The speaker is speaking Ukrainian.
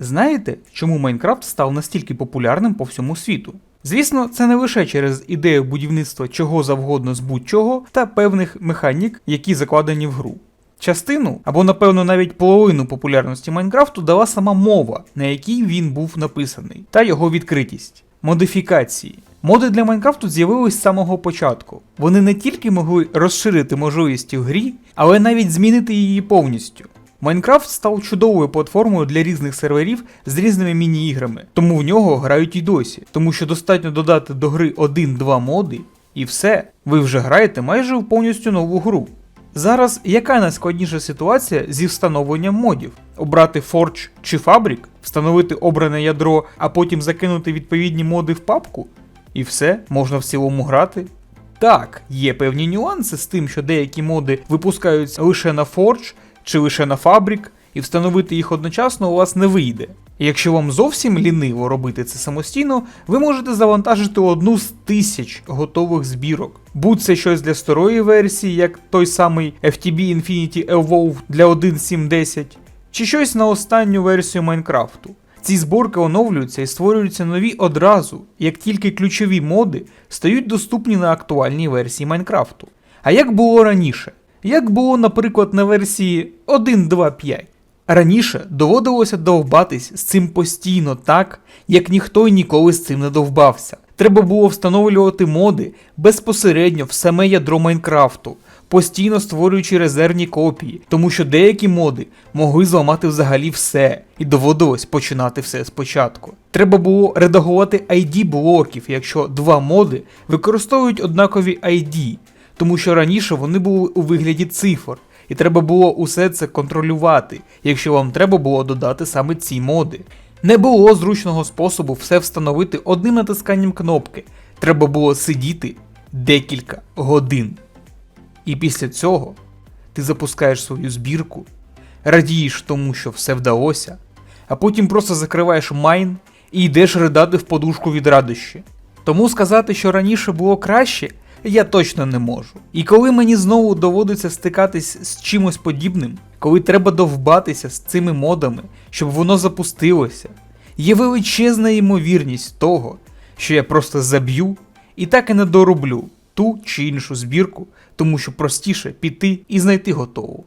Знаєте, чому Майнкрафт став настільки популярним по всьому світу? Звісно, це не лише через ідею будівництва чого завгодно з будь-чого та певних механік, які закладені в гру. Частину, або напевно навіть половину популярності Майнкрафту дала сама мова, на якій він був написаний, та його відкритість. Модифікації. Моди для Майнкрафту з'явились з самого початку. Вони не тільки могли розширити можливості в грі, але навіть змінити її повністю. Майнкрафт став чудовою платформою для різних серверів з різними міні-іграми, тому в нього грають і досі, тому що достатньо додати до гри 1-2 моди, і все, ви вже граєте майже в повністю нову гру. Зараз яка найскладніша ситуація зі встановленням модів? Обрати Forge чи Fabric, встановити обране ядро, а потім закинути відповідні моди в папку? І все, можна в цілому грати. Так, є певні нюанси з тим, що деякі моди випускаються лише на Forge чи лише на Fabric, і встановити їх одночасно у вас не вийде. Якщо вам зовсім ліниво робити це самостійно, ви можете завантажити одну з тисяч готових збірок. Будь це щось для старої версії, як той самий FTB Infinity Evolve для 1.7.10, чи щось на останню версію Майнкрафту. Ці зборки оновлюються і створюються нові одразу, як тільки ключові моди стають доступні на актуальній версії Майнкрафту. А як було раніше? Як було, наприклад, на версії 1.2.5? Раніше доводилося довбатись з цим постійно так, як ніхто й ніколи з цим не довбався. Треба було встановлювати моди безпосередньо в саме ядро Майнкрафту, постійно створюючи резервні копії, тому що деякі моди могли зламати взагалі все, і доводилось починати все спочатку. Треба було редагувати ID блоків, якщо два моди використовують однакові ID, тому що раніше вони були у вигляді цифр. І треба було усе це контролювати, якщо вам треба було додати саме ці моди. Не було зручного способу все встановити одним натисканням кнопки. Треба було сидіти декілька годин. І після цього ти запускаєш свою збірку, радієш тому, що все вдалося, а потім просто закриваєш майн і йдеш ридати в подушку від радощі. Тому сказати, що раніше було краще, я точно не можу. І коли мені знову доводиться стикатись з чимось подібним, коли треба довбатися з цими модами, щоб воно запустилося, є величезна ймовірність того, що я просто заб'ю і так і не дороблю ту чи іншу збірку, тому що простіше піти і знайти готову.